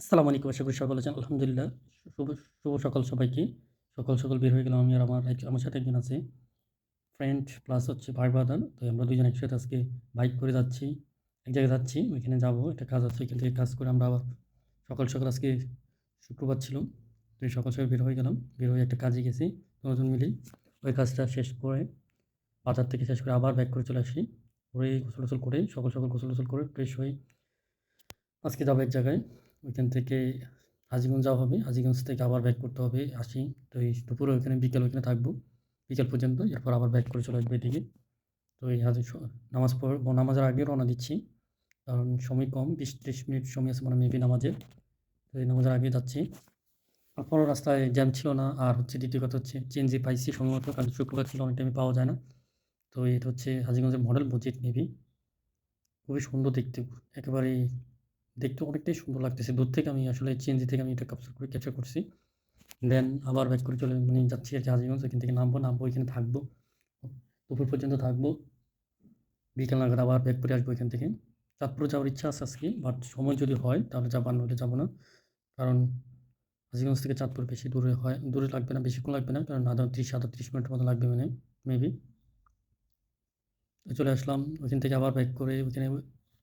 আসসালামু আলাইকুম, আশা করি সকলে আছেন। আলহামদুলিল্লাহ, শুভ শুভ সকাল সবাইকে। সকাল সকাল বের হয়ে গেলাম আমি আর আমার আমার সাথে একজন আছে। ফ্রেন্ড প্লাস হচ্ছে ভাই ব্রাদার তো আমরা দুজন একসাথে আজকে বাইক করে যাচ্ছি। এক জায়গায় যাচ্ছি, ওইখানে যাব, একটা কাজ আছে, ওইখান থেকে কাজ করে আমরা আবার সকাল সকাল আজকে শুক্রবার ছিল। তো সকাল সকাল বের হয়ে গেলাম, বের হয়ে একটা কাজে গেছি। দুজন মিলেই ওই কাজটা শেষ করে বাজার থেকে শেষ করে আবার ব্যাক করে চলে আসি। করে গোসল টোসল করে, সকাল সকাল গোসল টোসল করে ফ্রেশ হয়ে আজকে যাব এক জায়গায়। ওইখান থেকে হাজিগঞ্জ যাওয়া হবে। হাজিগঞ্জ থেকে আবার ব্যাক করতে হবে। আসি, তো এই দুপুরে ওইখানে, বিকেল ওইখানে থাকব। বিকেল পর্যন্ত, এরপর আবার ব্যাক করে চলে আসবে এদিকে। তো এই হাজি, নামাজ পড় নামাজের আগে রওনা দিচ্ছি। কারণ সময় কম, বিশ ত্রিশ মিনিট সময় আছে মানে মেবি নামাজের। তো এই নামাজের আগে যাচ্ছি। তারপরও রাস্তায় জ্যাম ছিল না। আর হচ্ছে দ্বিতীয় কথা হচ্ছে চেঞ্জি পাইছি সম্ভবত। কারণ শুক্রবার ছিল, অনেক টাইমে পাওয়া যায় না। তো এটা হচ্ছে হাজিগঞ্জের মডেল মসজিদ মেবি খুবই সুন্দর দেখতে। একেবারে দেখতে অনেকটাই সুন্দর লাগতেছে। দূর থেকে আমি আসলে চিএনজি থেকে আমি এটা ক্যাপচার করে ক্যাপচার করছি। দেন আবার ব্যাক করে চলে মানে যাচ্ছি আর হাজিগঞ্জ এখান থেকে নামবো নামবো এখানে থাকব। দুপুর পর্যন্ত থাকব। বিকেল নাগাদ আবার ব্যাক করে আসব এখান থেকে। চাঁদপুর যাওয়ার ইচ্ছা আছে আজকে বাট সময় যদি হয় তাহলে যাব, আর নইলে যাব না। কারণ হাজিগঞ্জ থেকে চাঁদপুর বেশি দূরে হয়, দূরে লাগবে না, বেশিক্ষণ লাগবে না, কারণ আধা ত্রিশ আধা ত্রিশ মিনিটের মতো লাগবে মানে মেবি চলে আসলাম, ওইখান থেকে আবার ব্যাক করে ওইখানে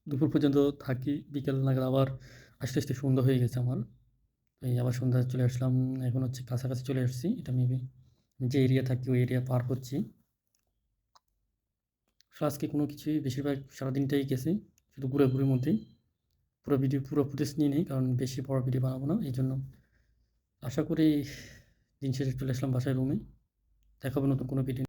দুপুর পর্যন্ত থাকি, বিকেল নাগাদ আবার আস্তে আস্তে সন্ধ্যা হয়ে গেছে আমার। এই আবার সন্ধ্যা চলে আসলাম, এখন হচ্ছে কাছাকাছি চলে আসছি। এটা মেবি যে এরিয়া থাকি ওই এরিয়া পার হচ্ছি। আজকে কোনো কিছুই বেশিরভাগ সারাদিনটাই গেছে, শুধু ঘুরাঘুরির মধ্যেই। পুরো ভিডিও পুরো ফুটেজ নিয়ে নেই, কারণ বেশি বড় ভিডিও বানাবো না, এই জন্য। আশা করি দিন শেষে চলে আসলাম বাসায় রুমে দেখাবো নতুন কোনো ভিডিও